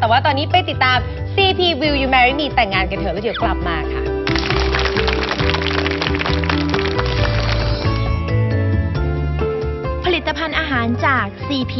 แต่ว่าตอนนี้ไปติดตาม CP Will You Marry Me แต่งงานกันเถอะแล้วเดี๋ยวกลับมาค่ะ ผลิตภัณฑ์อาหารจาก CP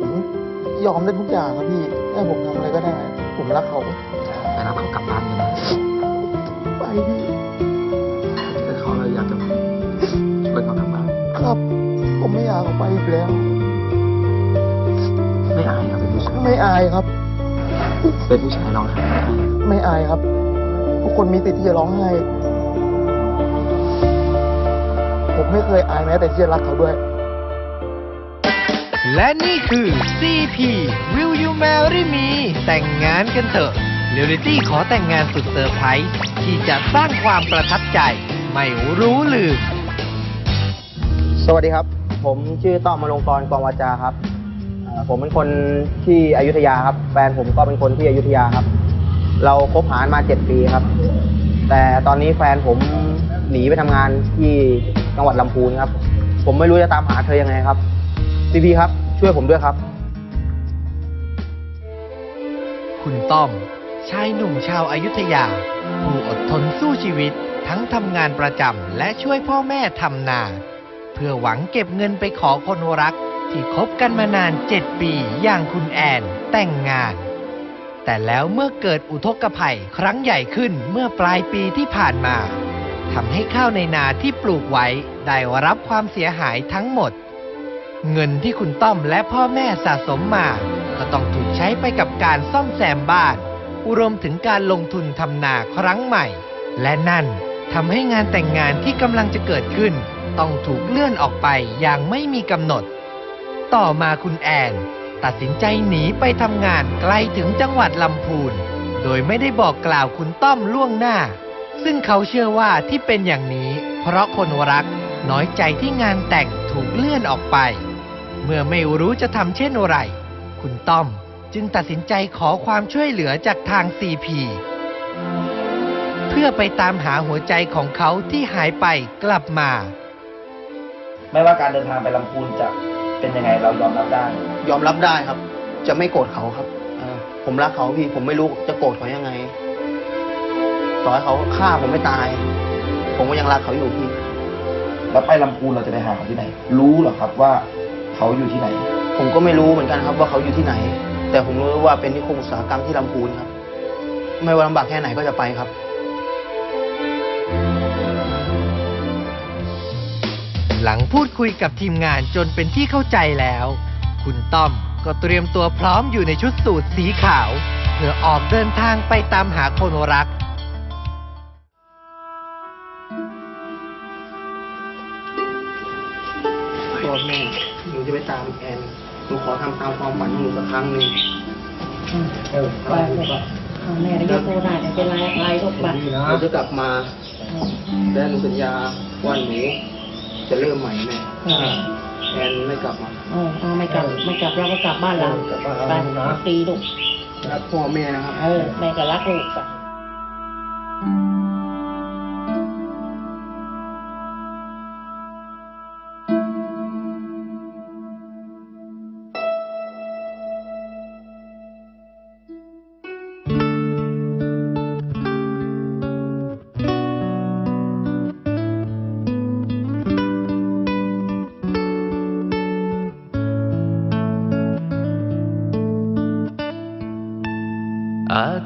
ผมยอมได้ทุกอย่างครับพี่ให้ผมทำอะไรก็ได้ ผมรักเขาไปรับเขากลับบ้านกันนะไปพี่แต่เขาเลยอยากจะช่วยเขากลับบ้านครับ ผมไม่อยากออกไปอีกแล้ว ไม่อายครับเป็นผู้ชายไม่อายครับ เป็นผู้ชายร้องไห้ไม่อายไม่อายครับ ทุกคนมีสิทธิ์ที่จะร้องไห้ ผมไม่เคยอายแม้แต่ที่จะรักเขาด้วย และนี่คือ CP Will You Marry Me แต่งงานกันเถอะเรียลิตี้ขอแต่งงานสุดเซอร์ไพรส์ที่จะสร้างความประทับใจ ไม่รู้ลืม สวัสดีครับ ผมชื่อต้อมมาลงกรกองวาจาครับเอ่อผมเป็นคนที่อยุธยาครับ แฟนผมก็เป็นคนที่อยุธยาครับ เราคบหากันมาเจ็ดปีครับ แต่ตอนนี้แฟนผมหนีไปทำงานที่จังหวัดลำพูนครับ ผมไม่รู้จะตามหาเธอยังไงครับ พี่พีครับ ช่วยผมด้วยครับ คุณต้อม ชายหนุ่มชาวอายุทยา ผู้อดทนสู้ชีวิต ทั้งทำงานประจำและช่วยพ่อแม่ทำนา เพื่อหวังเก็บเงินไปขอคนรัก ที่คบกันมานานเจ็ดปีอย่างคุณแอนแต่งงาน แต่แล้วเมื่อเกิดอุทกภัยครั้งใหญ่ขึ้นเมื่อปลายปีที่ผ่านมาทำให้ข้าวในนาที่ปลูกไว้ได้รับความเสียหายทั้งหมด เงินที่คุณต้อมและพ่อแม่สะสมมา ก็ต้องถูกใช้ไปกับการซ่อมแซมบ้านรวมถึงการลงทุนทำนาครั้งใหม่ และนั่นทำให้งานแต่งงานที่กำลังจะเกิดขึ้น ต้องถูกเลื่อนออกไปอย่างไม่มีกำหนด ต่อมาคุณแอน ตัดสินใจหนีไปทำงานไกลถึงจังหวัดลำพูน โดยไม่ได้บอกกล่าวคุณต้อมล่วงหน้า ซึ่งเขาเชื่อว่าที่เป็นอย่างนี้ เพราะคนรักน้อยใจที่งานแต่งถูกเลื่อนออกไป เมื่อไม่รู้จะทำเช่นไร คุณต้อมจึงตัดสินใจขอความช่วยเหลือจากทาง CP เพื่อไปตามหาหัวใจของเขาที่หายไปกลับมา ไม่ว่าการเดินทางไปลำพูนจะเป็นยังไงเรายอมรับได้ ยอมรับได้ครับ จะไม่โกรธเขาครับเออผมรักเขาพี่ ผมไม่รู้จะโกรธเขายังไง ต่อให้เขาฆ่าผมไม่ตาย ผมก็ยังรักเขาอยู่พี่ แล้วไปลำพูนเราจะไปหาเขาที่ไหน รู้เหรอครับว่า เขาอยู่ที่ไหน ผมก็ไม่รู้เหมือนกันครับว่าเขาอยู่ที่ไหน แต่ผมรู้ว่าเป็นนิคมอุตสาหกรรมที่ลำพูนครับ ไม่ว่าลำบากแค่ไหนก็จะไปครับ หลังพูดคุยกับทีมงานจนเป็นที่เข้าใจแล้ว คุณต้อมก็เตรียมตัวพร้อมอยู่ในชุดสูทสีขาว เพื่อออกเดินทางไปตามหาคนรัก ตัวแม่หนูจะไปตามแอนหนูขอทำตามความฝันของหนูสักครั้งหนึ่งเออไปลูกอะแม่ได้ยกโทรได้ไม่เป็นไรอะไรลูกบัตรเราจะกลับมาและหนูสัญญาว่าหนูจะเริ่มใหม่แม่แอนไม่กลับมาเออเอาไม่กลับไม่กลับเราก็กลับบ้านเรากลับบ้านเราไปนะตีลูกรักพ่อแม่นะครับเออแม่ก็รักลูก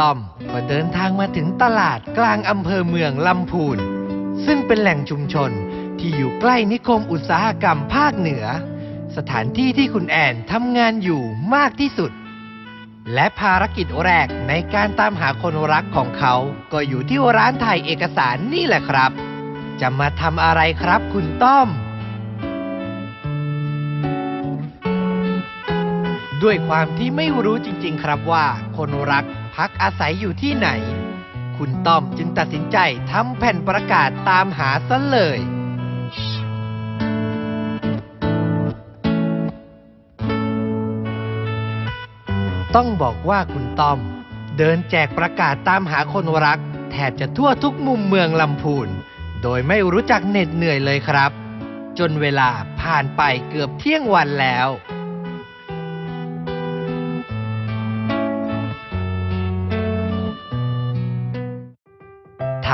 ต้อม ก็เดินทางมาถึงตลาดกลางอำเภอเมืองลำพูน ซึ่งเป็นแหล่งชุมชนที่อยู่ใกล้นิคมอุตสาหกรรมภาคเหนือ สถานที่ที่คุณแอนทำงานอยู่มากที่สุด และภารกิจแรกในการตามหาคนรักของเขา ก็อยู่ที่ร้านถ่ายเอกสารนี่แหละครับ จะมาทำอะไรครับคุณต้อมด้วยความที่ไม่รู้จริง ๆ ครับว่าคนรัก พักอาศัยอยู่ที่ไหน คุณต้อมจึงตัดสินใจทำแผ่นประกาศตามหาซะเลย ต้องบอกว่าคุณต้อม เดินแจกประกาศตามหาคนรัก แทบจะทั่วทุกมุมเมืองลำพูน โดยไม่รู้จักเหน็ดเหนื่อยเลยครับ จนเวลาผ่านไปเกือบเที่ยงวันแล้ว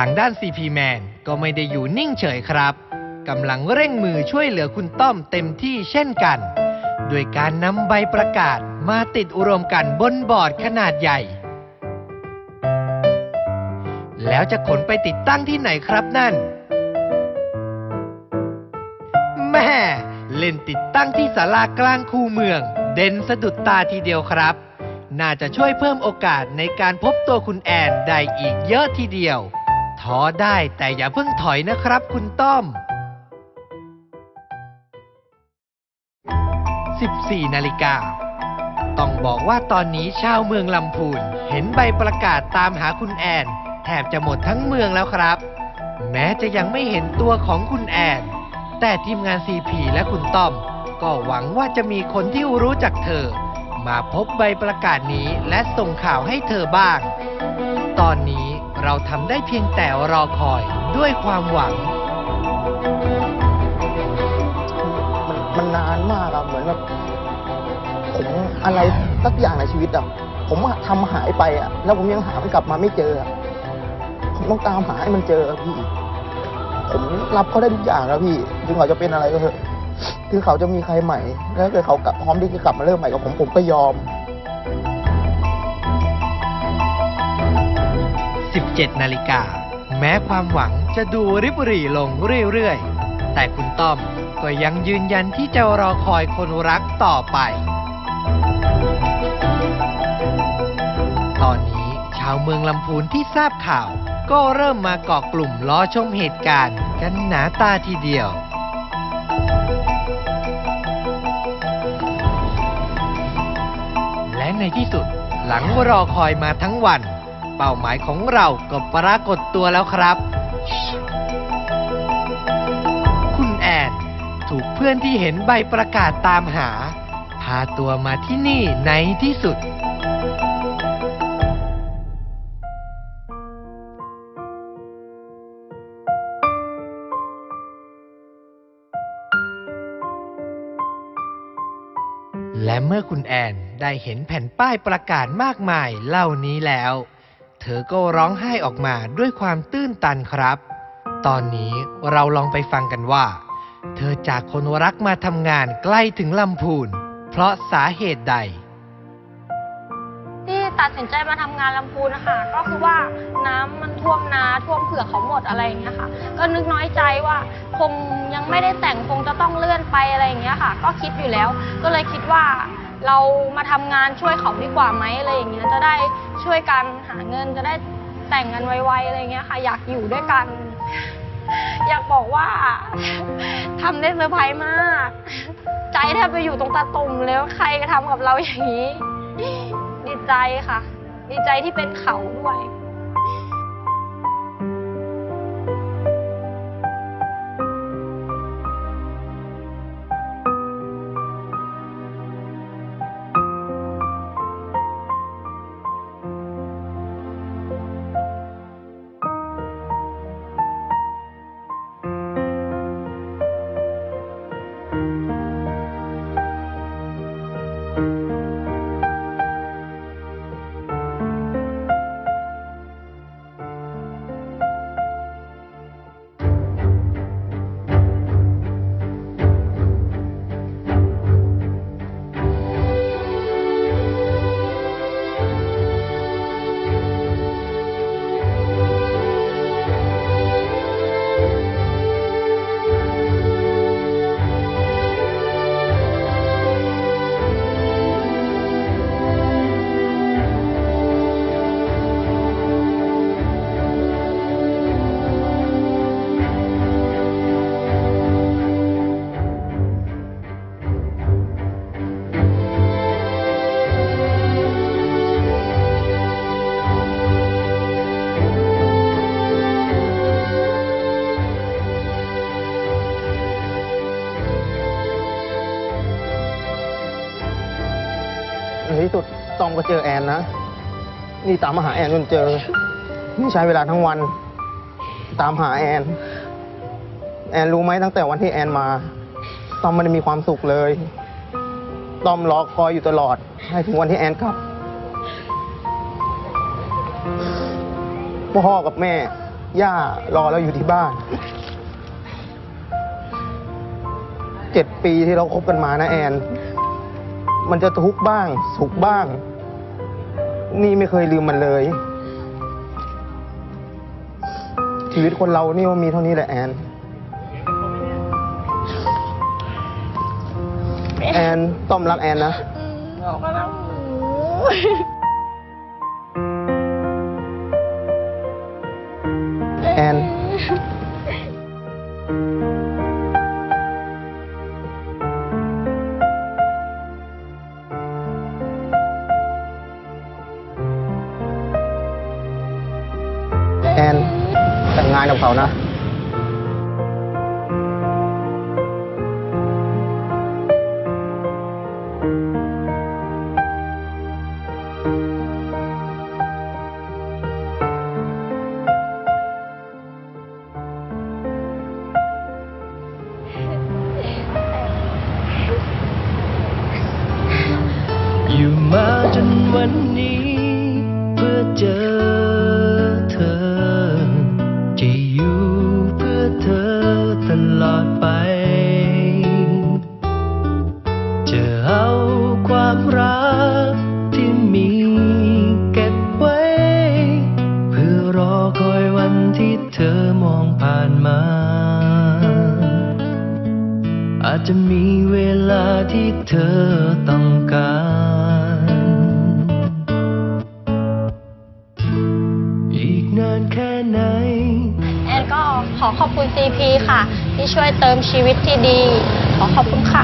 างด้าน CP Man ก็ไม่ได้อยู่นิ่งเฉยครับกำลังเร่งมือช่วยเหลือคุณต้อมเต็มที่เช่นกันโดยการนำใบประกาศมาติดอุรมกันบนบอร์ดขนาดใหญ่ แล้วจะขนไปติดตั้งที่ไหนครับนั่น แม่เล่นติดตั้งที่ศาลากลางคูเมือง เด่นสะดุดตาทีเดียวครับ น่าจะช่วยเพิ่มโอกาสในการพบตัวคุณแอนได้อีกเยอะทีเดียว ท้อได้แต่อย่าเพิ่งถอยนะครับคุณต้อม 14 นาฬิกา ต้องบอกว่าตอนนี้ชาวเมืองลำพูน เห็นใบประกาศตามหาคุณแอน แทบจะหมดทั้งเมืองแล้วครับ แม้จะยังไม่เห็นตัวของคุณแอน แต่ทีมงาน CP และคุณต้อม ก็หวังว่าจะมีคนที่รู้จักเธอ มาพบใบประกาศนี้และส่งข่าวให้เธอบ้าง ตอนนี้ เราทำได้เพียงแต่รอคอยด้วยความหวัง มันมันนานมากอะเหมือนแบบผมอะไรสักอย่างในชีวิตอะผมอะทำหายไปอะแล้วผมยังหามันกลับมาไม่เจออะผมต้องตามหาให้มันเจออะพี่ ผมรับเขาได้ทุกอย่างแล้วพี่ถึงเขาจะเป็นอะไรก็เถอะถึงเขาจะมีใครใหม่แล้วถ้าเกิดเขากลับพร้อมที่จะกลับมาเริ่มใหม่กับผมผมก็ยอม 17 นาฬิกา แม้ความหวังจะดูริบหรี่ลงเรื่อยๆ แต่คุณต้อมก็ยังยืนยันที่จะรอคอยคนรักต่อไป ตอนนี้ชาวเมืองลำพูนที่ทราบข่าว ก็เริ่มมาเกาะกลุ่มล้อชมเหตุการณ์กันหนาตาทีเดียวและในที่สุดหลังรอคอยมาทั้งวัน เป้าหมายของเราก็ปรากฏตัวแล้วครับ คุณแอนถูกเพื่อนที่เห็นใบประกาศตามหา พาตัวมาที่นี่ในที่สุด และเมื่อคุณแอนได้เห็นแผ่นป้ายประกาศมากมายเหล่านี้แล้ว เธอก็ร้องไห้ออกมาด้วยความตื้นตันครับ ตอนนี้เราลองไปฟังกันว่า เธอจากคนรักมาทำงานใกล้ถึงลำพูน เพราะสาเหตุใดที่ตัดสินใจมาทำงานลำพูนนะคะก็คือว่าน้ำมันท่วมนาท่วมเผือกเขาหมดอะไรอย่างเงี้ยค่ะ ก็นึกน้อยใจว่าคงยังไม่ได้แต่งคงจะต้องเลื่อนไปอะไรอย่างเงี้ยค่ะ ก็คิดอยู่แล้ว ก็เลยคิดว่า เรามาทำงานช่วยเขาดีกว่าไหมอะไรอย่างเงี้ยจะได้ช่วยกันหาเงินจะได้แต่งกันไวๆอะไรเงี้ยค่ะ อยากอยู่ด้วยกัน อยากบอกว่า ทำได้เซอร์ไพรส์มาก ใจแทบไปอยู่ตรงตาตุ่มแล้วาใครกระทำกับเราอย่างนี้ ดีใจค่ะ ดีใจที่เป็นเขาด้วย ก็เจอแอนนะ นี่ตามมาหาแอนจนเจอ นี่ใช้เวลาทั้งวัน ตามหาแอน แอนรู้ไหมตั้งแต่วันที่แอนมาต้อมไม่ได้มีความสุขเลยต้อมรอคอยอยู่ตลอด ให้ถึงวันที่แอนกลับ พ่อกับแม่ ย่ารอเราอยู่ที่บ้าน เจ็ดปีที่เราคบกันมานะแอน มันจะทุกข์บ้าง สุขบ้าง นี่ไม่เคยลืมมันเลย ชีวิตคนเรานี่มันมีเท่านี้แหละแอน แอนต้อมรักแอนนะเราก็รักหนูแอน แต่งงานกับ จจะมีเวลาที่เธอต้องการ อีกนานแค่ไหน แอนก็ขอขอบคุณ CP ค่ะ ที่ช่วยเติมชีวิตที่ดี ขอขอบคุณค่ะ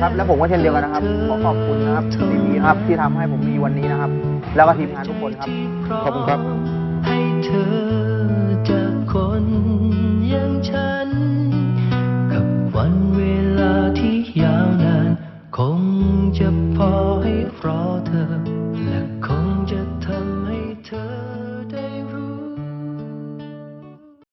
ครับแล้วผมก็เช่นเดียวกันนะครับ ขอขอบคุณนะครับทีวีครับที่ทำให้ผมมีวันนี้นะครับ แล้วก็ทีมงานทุกคนครับ ขอบคุณครับ ให้เธอจากคนอย่างฉันกับ วันเวลาที่ยาวนาน คงจะพอให้รอเธอ และคงจะทำให้เธอ